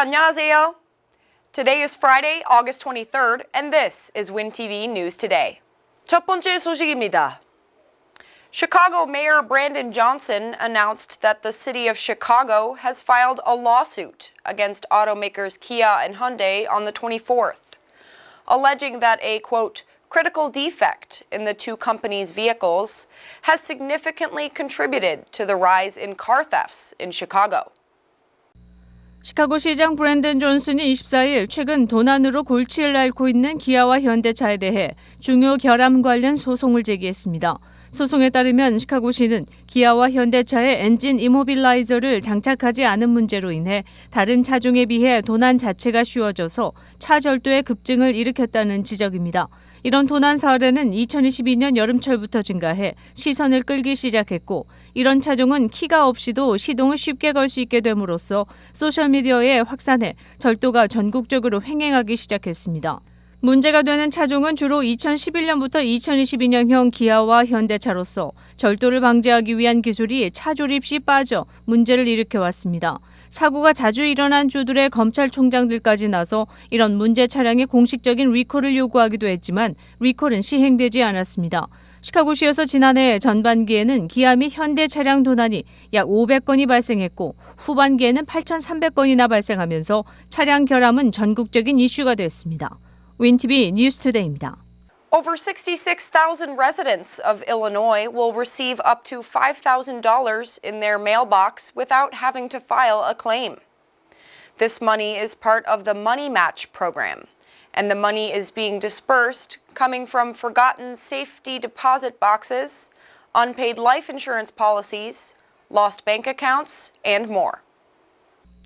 안녕하세요. Today is Friday, August 23rd, and this is WinTV News Today. 첫 번째 소식입니다. Chicago Mayor Brandon Johnson announced that the city of Chicago has filed a lawsuit against automakers Kia and Hyundai on the 24th, alleging that a quote, critical defect in the two companies' vehicles has significantly contributed to the rise in car thefts in Chicago. 시카고 시장 브랜든 존슨이 24일 최근 도난으로 골치를 앓고 있는 기아와 현대차에 대해 중요 결함 관련 소송을 제기했습니다. 소송에 따르면 시카고시는 기아와 현대차의 엔진 이모빌라이저를 장착하지 않은 문제로 인해 다른 차종에 비해 도난 자체가 쉬워져서 차 절도의 급증을 일으켰다는 지적입니다. 이런 도난 사례는 2022년 여름철부터 증가해 시선을 끌기 시작했고 이런 차종은 키가 없이도 시동을 쉽게 걸 수 있게 됨으로써 소셜미디어에 확산해 절도가 전국적으로 횡행하기 시작했습니다. 문제가 되는 차종은 주로 2011년부터 2022년형 기아와 현대차로서 절도를 방지하기 위한 기술이 차 조립 시 빠져 문제를 일으켜 왔습니다. 사고가 자주 일어난 주들의 검찰총장들까지 나서 이런 문제 차량의 공식적인 리콜을 요구하기도 했지만 리콜은 시행되지 않았습니다. 시카고시에서 지난해 전반기에는 기아 및 현대 차량 도난이 약 500건이 발생했고 후반기에는 8,300건이나 발생하면서 차량 결함은 전국적인 이슈가 됐습니다. 윈티비 뉴스투데이입니다. Over 66,000 residents of Illinois will receive up to $5,000 in their mailbox without having to file a claim. This money is part of the Money Match program, and the money is being dispersed coming from forgotten safety deposit boxes, unpaid life insurance policies, lost bank accounts, and more.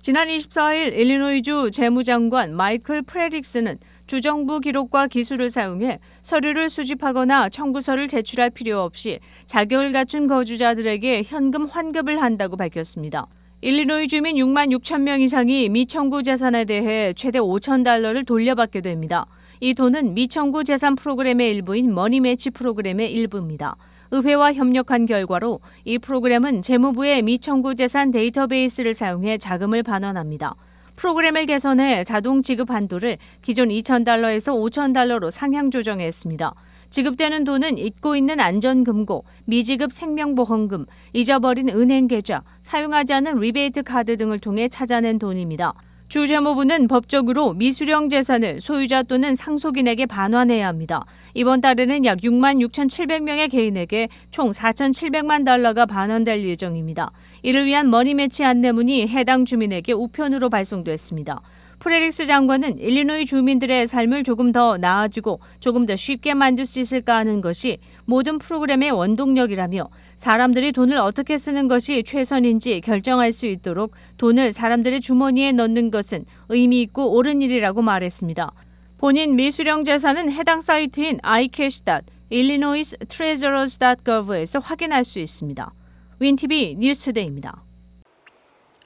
지난 24일 일리노이주 재무장관 마이클 프레릭스는 주정부 기록과 기술을 사용해 서류를 수집하거나 청구서를 제출할 필요 없이 자격을 갖춘 거주자들에게 현금 환급을 한다고 밝혔습니다. 일리노이 주민 6만 6천 명 이상이 미청구 재산에 대해 최대 5천 달러를 돌려받게 됩니다. 이 돈은 미청구 재산 프로그램의 일부인 머니매치 프로그램의 일부입니다. 의회와 협력한 결과로 이 프로그램은 재무부의 미청구 재산 데이터베이스를 사용해 자금을 반환합니다. 프로그램을 개선해 자동 지급 한도를 기존 2,000달러에서 5,000달러로 상향 조정했습니다. 지급되는 돈은 잊고 있는 안전금고, 미지급 생명보험금, 잊어버린 은행 계좌, 사용하지 않은 리베이트 카드 등을 통해 찾아낸 돈입니다. 주재무부는 법적으로 미수령 재산을 소유자 또는 상속인에게 반환해야 합니다. 이번 달에는 약 6만 6,700명의 개인에게 총 4,700만 달러가 반환될 예정입니다. 이를 위한 머니매치 안내문이 해당 주민에게 우편으로 발송됐습니다. 프레릭스 장관은 일리노이 주민들의 삶을 조금 더 나아지고 조금 더 쉽게 만들 수 있을까 하는 것이 모든 프로그램의 원동력이라며 사람들이 돈을 어떻게 쓰는 것이 최선인지 결정할 수 있도록 돈을 사람들의 주머니에 넣는 것은 의미 있고 옳은 일이라고 말했습니다. 본인 미수령 재산은 해당 사이트인 icash.illinoistreasurers.gov에서 확인할 수 있습니다. 윈티비 뉴스데이입니다.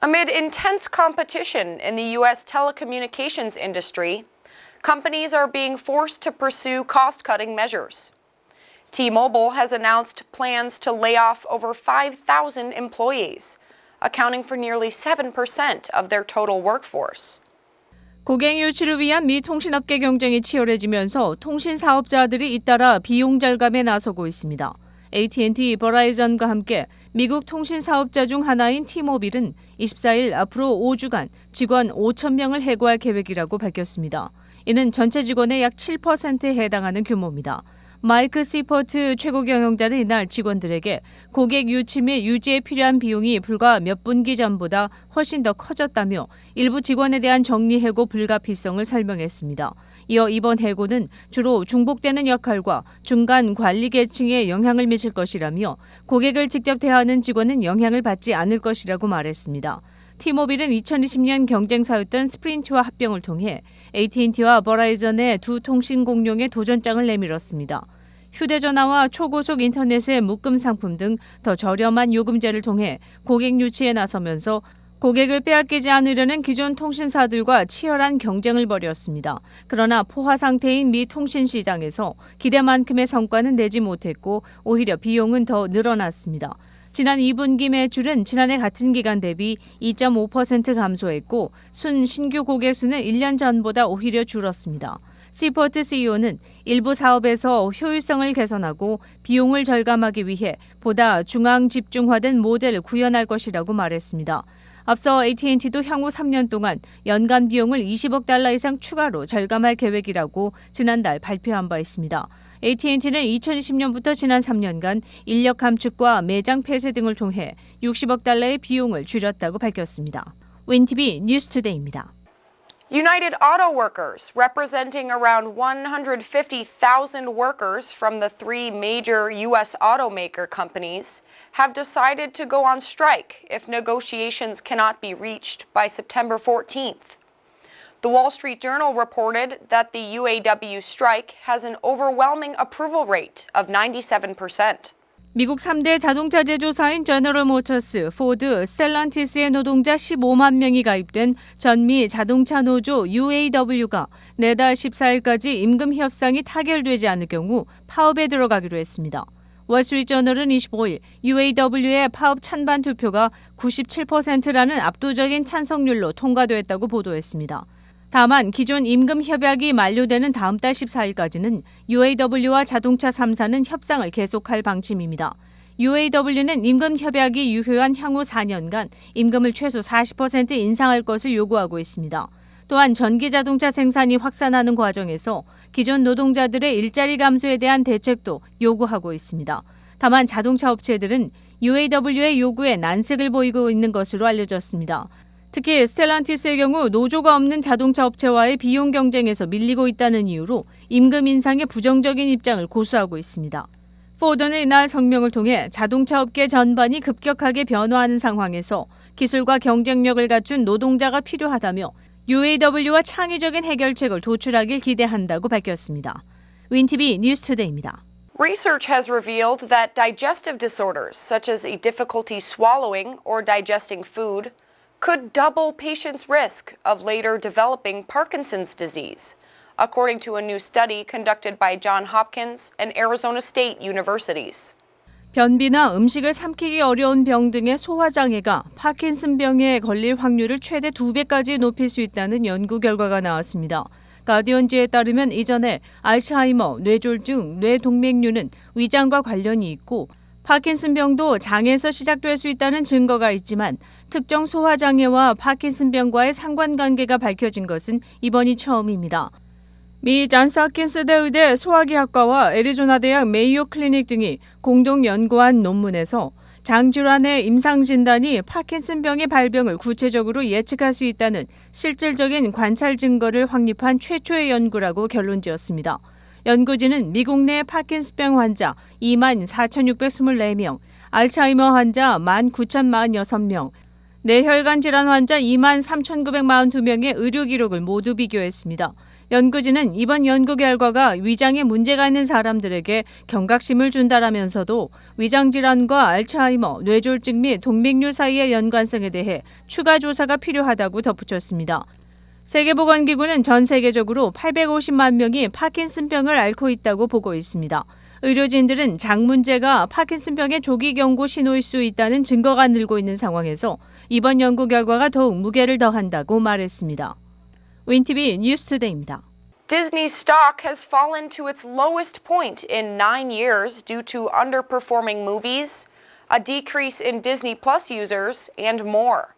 Amid intense competition in the U.S. telecommunications industry, companies are being forced to pursue cost cutting measures. T Mobile has announced plans to lay off over 5,000 employees, accounting for nearly 7% of their total workforce. 고객 유치를 위한 미 통신업계 경쟁이 치열해지면서 통신 사업자들이 잇따라 비용 절감에 나서고 있습니다. AT&T, 버라이전과 함께 미국 통신 사업자 중 하나인 티모빌은 24일 앞으로 5주간 직원 5천 명을 해고할 계획이라고 밝혔습니다. 이는 전체 직원의 약 7%에 해당하는 규모입니다. 마이크 시퍼트 최고 경영자는 이날 직원들에게 고객 유치 및 유지에 필요한 비용이 불과 몇 분기 전보다 훨씬 더 커졌다며 일부 직원에 대한 정리 해고 불가피성을 설명했습니다. 이어 이번 해고는 주로 중복되는 역할과 중간 관리 계층에 영향을 미칠 것이라며 고객을 직접 대하는 직원은 영향을 받지 않을 것이라고 말했습니다. 티모빌은 2020년 경쟁사였던 스프린트와 합병을 통해 AT&T와 버라이전의 두 통신 공룡의 도전장을 내밀었습니다. 휴대전화와 초고속 인터넷의 묶음 상품 등 더 저렴한 요금제를 통해 고객 유치에 나서면서 고객을 빼앗기지 않으려는 기존 통신사들과 치열한 경쟁을 벌였습니다. 그러나 포화 상태인 미 통신 시장에서 기대만큼의 성과는 내지 못했고 오히려 비용은 더 늘어났습니다. 지난 2분기 매출은 지난해 같은 기간 대비 2.5% 감소했고 순 신규 고객 수는 1년 전보다 오히려 줄었습니다. 시포트 CEO는 일부 사업에서 효율성을 개선하고 비용을 절감하기 위해 보다 중앙 집중화된 모델을 구현할 것이라고 말했습니다. 앞서 AT&T도 향후 3년 동안 연간 비용을 20억 달러 이상 추가로 절감할 계획이라고 지난달 발표한 바 있습니다. AT&T는 2020년부터 지난 3년간 인력 감축과 매장 폐쇄 등을 통해 60억 달러의 비용을 줄였다고 밝혔습니다. 윈티비 뉴스투데이입니다. United Auto Workers, representing around 150,000 workers from the three major U.S. automaker companies, have decided to go on strike if negotiations cannot be reached by September 14th. The Wall Street Journal reported that the UAW strike has an overwhelming approval rate of 97%. 미국 3대 자동차 제조사인 제너럴 모터스, 포드, 스텔란티스의 노동자 15만 명이 가입된 전미 자동차 노조 UAW가 내달 14일까지 임금 협상이 타결되지 않을 경우 파업에 들어가기로 했습니다. 월스트리트저널은 25일 UAW의 파업 찬반 투표가 97%라는 압도적인 찬성률로 통과됐다고 보도했습니다. 다만 기존 임금 협약이 만료되는 다음 달 14일까지는 UAW와 자동차 3사는 협상을 계속할 방침입니다. UAW는 임금 협약이 유효한 향후 4년간 임금을 최소 40% 인상할 것을 요구하고 있습니다. 또한 전기 자동차 생산이 확산하는 과정에서 기존 노동자들의 일자리 감소에 대한 대책도 요구하고 있습니다. 다만 자동차 업체들은 UAW의 요구에 난색을 보이고 있는 것으로 알려졌습니다. 특히 스텔란티스의 경우 노조가 없는 자동차 업체와의 비용 경쟁에서 밀리고 있다는 이유로 임금 인상에 부정적인 입장을 고수하고 있습니다. 포드는 이날 성명을 통해 자동차 업계 전반이 급격하게 변화하는 상황에서 기술과 경쟁력을 갖춘 노동자가 필요하다며 UAW와 창의적인 해결책을 도출하길 기대한다고 밝혔습니다. 윈티비 뉴스투데이입니다. Research has revealed that digestive disorders, such as a difficulty swallowing or digesting food, could double patients' risk of later developing Parkinson's disease, according to a new study conducted by Johns Hopkins and Arizona State universities. 변비나 음식을 삼키기 어려운 병 등의 소화장애가 파킨슨 병에 걸릴 확률을 최대 2배까지 높일 수 있다는 연구 결과가 나왔습니다. 가디언지에 따르면 이전에 알츠하이머, 뇌졸중, 뇌동맥류는 위장과 관련이 있고 파킨슨병도 장에서 시작될 수 있다는 증거가 있지만 특정 소화장애와 파킨슨병과의 상관관계가 밝혀진 것은 이번이 처음입니다. 미 잔스 하킨스 대 의대 소화기학과와 애리조나 대학 메이오 클리닉 등이 공동 연구한 논문에서 장 질환의 임상 진단이 파킨슨병의 발병을 구체적으로 예측할 수 있다는 실질적인 관찰 증거를 확립한 최초의 연구라고 결론지었습니다. 연구진은 미국 내 파킨슨병 환자 2만 4,624명, 알츠하이머 환자 1만 9,046명, 뇌혈관 질환 환자 2만 3,942명의 의료 기록을 모두 비교했습니다. 연구진은 이번 연구 결과가 위장에 문제가 있는 사람들에게 경각심을 준다라면서도 위장 질환과 알츠하이머, 뇌졸중 및 동맥류 사이의 연관성에 대해 추가 조사가 필요하다고 덧붙였습니다. 세계보건기구는 전 세계적으로 850만 명이 파킨슨병을 앓고 있다고 보고 있습니다. 의료진들은 장 문제가 파킨슨병의 조기 경고 신호일 수 있다는 증거가 늘고 있는 상황에서 이번 연구 결과가 더욱 무게를 더한다고 말했습니다. 윈티비 뉴스투데이입니다. Disney's stock has fallen to its lowest point in nine years due to underperforming movies, a decrease in Disney Plus users, and more.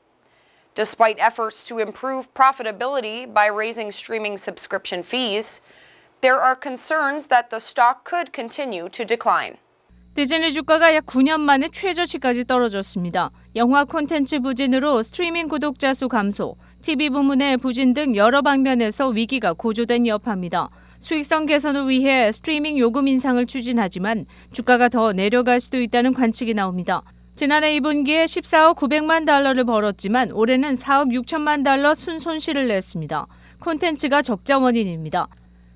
Despite efforts to improve profitability by raising streaming subscription fees, there are concerns that the stock could continue to decline. 디즈니 주가가 약 9년 만에 최저치까지 떨어졌습니다. 영화 콘텐츠 부진으로 스트리밍 구독자 수 감소, TV 부문의 부진 등 여러 방면에서 위기가 고조된 여파입니다. 수익성 개선을 위해 스트리밍 요금 인상을 추진하지만 주가가 더 내려갈 수도 있다는 관측이 나옵니다. 지난해 2분기에 14억 900만 달러를 벌었지만 올해는 4억 6천만 달러 순손실을 냈습니다. 콘텐츠가 적자 원인입니다.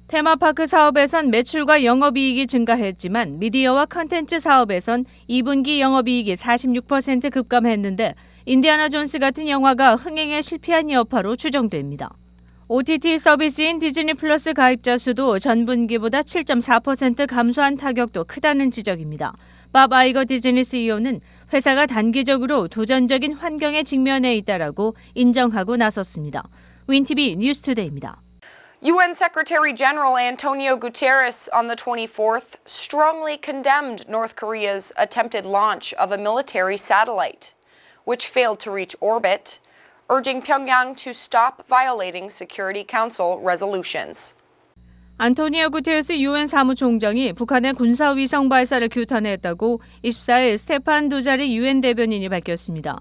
테마파크 사업에선 매출과 영업이익이 증가했지만 미디어와 컨텐츠 사업에선 2분기 영업이익이 46% 급감했는데 인디아나 존스 같은 영화가 흥행에 실패한 여파로 추정됩니다. OTT 서비스인 디즈니 플러스 가입자 수도 전 분기보다 7.4% 감소한 타격도 크다는 지적입니다. 밥 아이거 디즈니 CEO는 회사가 단기적으로 도전적인 환경에 직면해 있다라고 인정하고 나섰습니다. 윈티비 뉴스투데이입니다. UN Secretary General Antonio Guterres on the 24th strongly condemned North Korea's attempted launch of a military satellite, which failed to reach orbit, urging Pyongyang to stop violating Security Council resolutions. 안토니오 구테레스 유엔 사무총장이 북한의 군사 위성 발사를 규탄했다고 24일 스테판 두자릭 유엔 대변인이 밝혔습니다.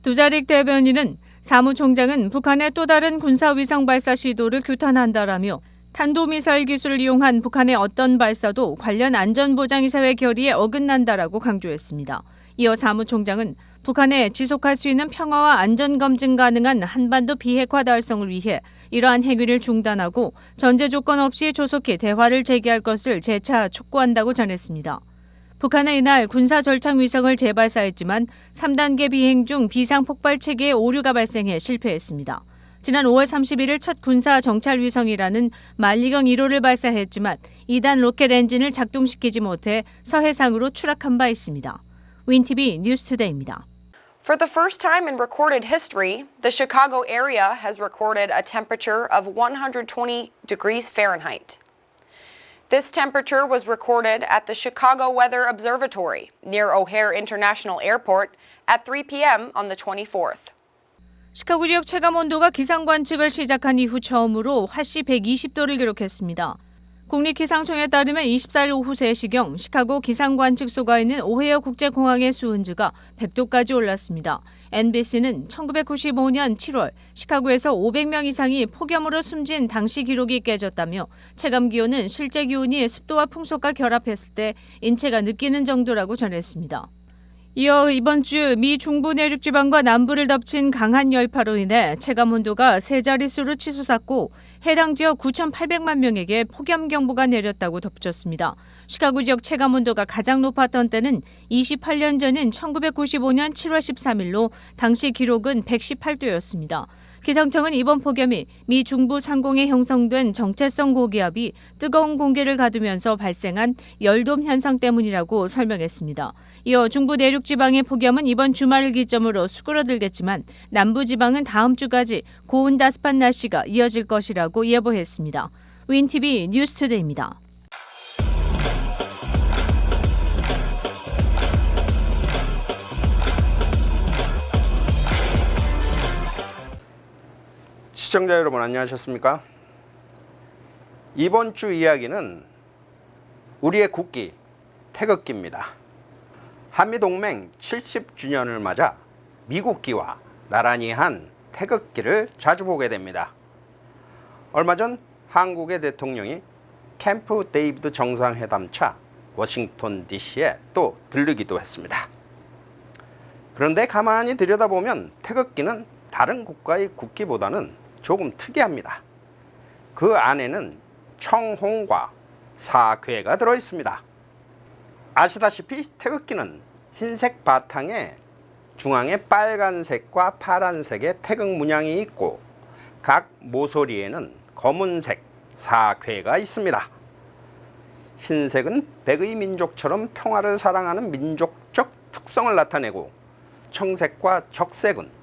두자릭 대변인은 사무총장은 북한의 또 다른 군사 위성 발사 시도를 규탄한다라며 탄도미사일 기술을 이용한 북한의 어떤 발사도 관련 안전보장이사회 결의에 어긋난다라고 강조했습니다. 이어 사무총장은 북한에 지속할 수 있는 평화와 안전 검증 가능한 한반도 비핵화 달성을 위해 이러한 행위를 중단하고 전제 조건 없이 조속히 대화를 재개할 것을 재차 촉구한다고 전했습니다. 북한은 이날 군사 절창 위성을 재발사했지만 3단계 비행 중 비상 폭발 체계에 오류가 발생해 실패했습니다. 지난 5월 31일 첫 군사 정찰 위성이라는 만리경 1호를 발사했지만 2단 로켓 엔진을 작동시키지 못해 서해상으로 추락한 바 있습니다. 윈티비 뉴스투데이입니다. For the first time in recorded history, the Chicago area has recorded a temperature of 120 degrees Fahrenheit. This temperature was recorded at the Chicago Weather Observatory near O'Hare International Airport at 3 p.m. on the 24th. 시카고 지역 체감 온도가 기상 관측을 시작한 이후 처음으로 화씨 120도를 기록했습니다. 국립기상청에 따르면 24일 오후 3시경 시카고 기상관측소가 있는 오헤어 국제공항의 수온지가 100도까지 올랐습니다. NBC는 1995년 7월 시카고에서 500명 이상이 폭염으로 숨진 당시 기록이 깨졌다며 체감 기온은 실제 기온이 습도와 풍속과 결합했을 때 인체가 느끼는 정도라고 전했습니다. 이어 이번 주 미 중부 내륙 지방과 남부를 덮친 강한 열파로 인해 체감 온도가 세 자릿수로 치솟았고 해당 지역 9,800만 명에게 폭염 경보가 내렸다고 덧붙였습니다. 시카고 지역 체감 온도가 가장 높았던 때는 28년 전인 1995년 7월 13일로 당시 기록은 118도였습니다. 기상청은 이번 폭염이 미 중부 상공에 형성된 정체성 고기압이 뜨거운 공기를 가두면서 발생한 열돔 현상 때문이라고 설명했습니다. 이어 중부 내륙 지방의 폭염은 이번 주말을 기점으로 수그러들겠지만 남부 지방은 다음 주까지 고온다습한 날씨가 이어질 것이라고 예보했습니다. 윈티비 뉴스투데이입니다. 시청자 여러분 안녕하셨습니까? 이번 주 이야기는 우리의 국기 태극기입니다. 한미동맹 70주년을 맞아 미국기와 나란히 한 태극기를 자주 보게 됩니다. 얼마 전 한국의 대통령이 캠프 데이비드 정상회담차 워싱턴 DC에 또 들르기도 했습니다. 그런데 가만히 들여다보면 태극기는 다른 국가의 국기보다는 조금 특이합니다. 그 안에는 청홍과 사괴가 들어 있습니다. 아시다시피 태극기는 흰색 바탕에 중앙에 빨간색과 파란색의 태극 문양이 있고 각 모서리에는 검은색 사괴가 있습니다. 흰색은 백의 민족처럼 평화를 사랑하는 민족적 특성을 나타내고 청색과 적색은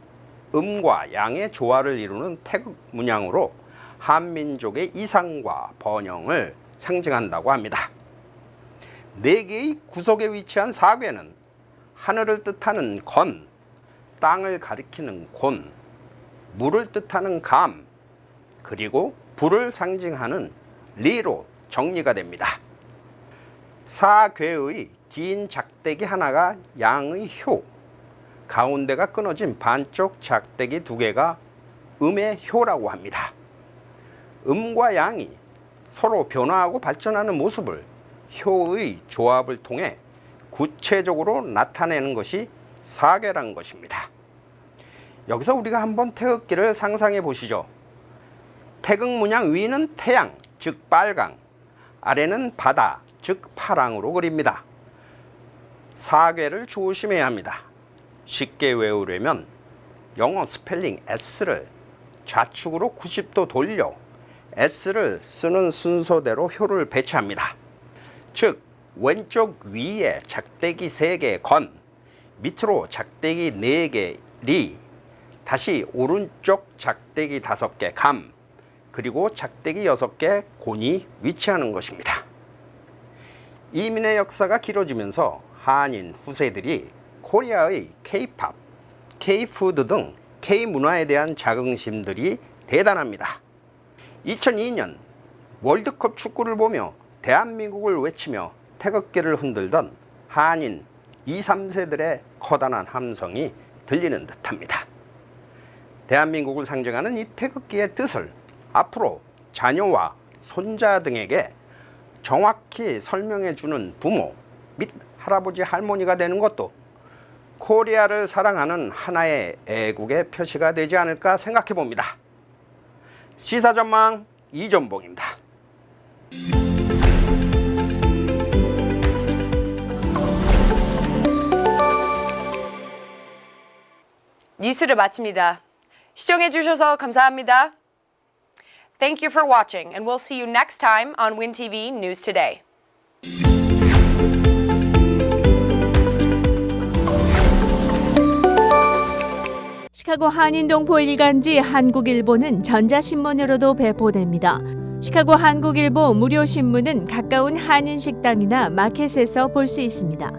음과 양의 조화를 이루는 태극 문양으로 한민족의 이상과 번영을 상징한다고 합니다. 네 개의 구석에 위치한 사괴는 하늘을 뜻하는 건, 땅을 가리키는 곤, 물을 뜻하는 감, 그리고 불을 상징하는 리로 정리가 됩니다. 사괴의 긴 작대기 하나가 양의 효, 가운데가 끊어진 반쪽 작대기 두 개가 음의 효라고 합니다. 음과 양이 서로 변화하고 발전하는 모습을 효의 조합을 통해 구체적으로 나타내는 것이 사계란 것입니다. 여기서 우리가 한번 태극기를 상상해 보시죠. 태극 문양 위는 태양, 즉 빨강, 아래는 바다, 즉 파랑으로 그립니다. 사괴를 조심해야 합니다. 쉽게 외우려면 영어 스펠링 S를 좌측으로 90도 돌려 S를 쓰는 순서대로 효를 배치합니다. 즉 왼쪽 위에 작대기 3개 건, 밑으로 작대기 4개 리, 다시 오른쪽 작대기 5개 감, 그리고 작대기 6개 곤이 위치하는 것입니다. 이민의 역사가 길어지면서 한인 후세들이 코리아의 K-팝, K-푸드 등 K-문화에 대한 자긍심들이 대단합니다. 2002년 월드컵 축구를 보며 대한민국을 외치며 태극기를 흔들던 한인 2, 3세들의 커다란 함성이 들리는 듯합니다. 대한민국을 상징하는 이 태극기의 뜻을 앞으로 자녀와 손자 등에게 정확히 설명해 주는 부모 및 할아버지 할머니가 되는 것도 코리아를 사랑하는 하나의 애국의 표시가 되지 않을까 생각해 봅니다. 시사 전망 이전봉입니다. 뉴스를 마칩니다. 시청해 주셔서 감사합니다. Thank you for watching, and we'll see you next time on WinTV News Today. 시카고 한인동포 일간지 한국일보는 전자신문으로도 배포됩니다. 시카고 한국일보 무료 신문은 가까운 한인 식당이나 마켓에서 볼 수 있습니다.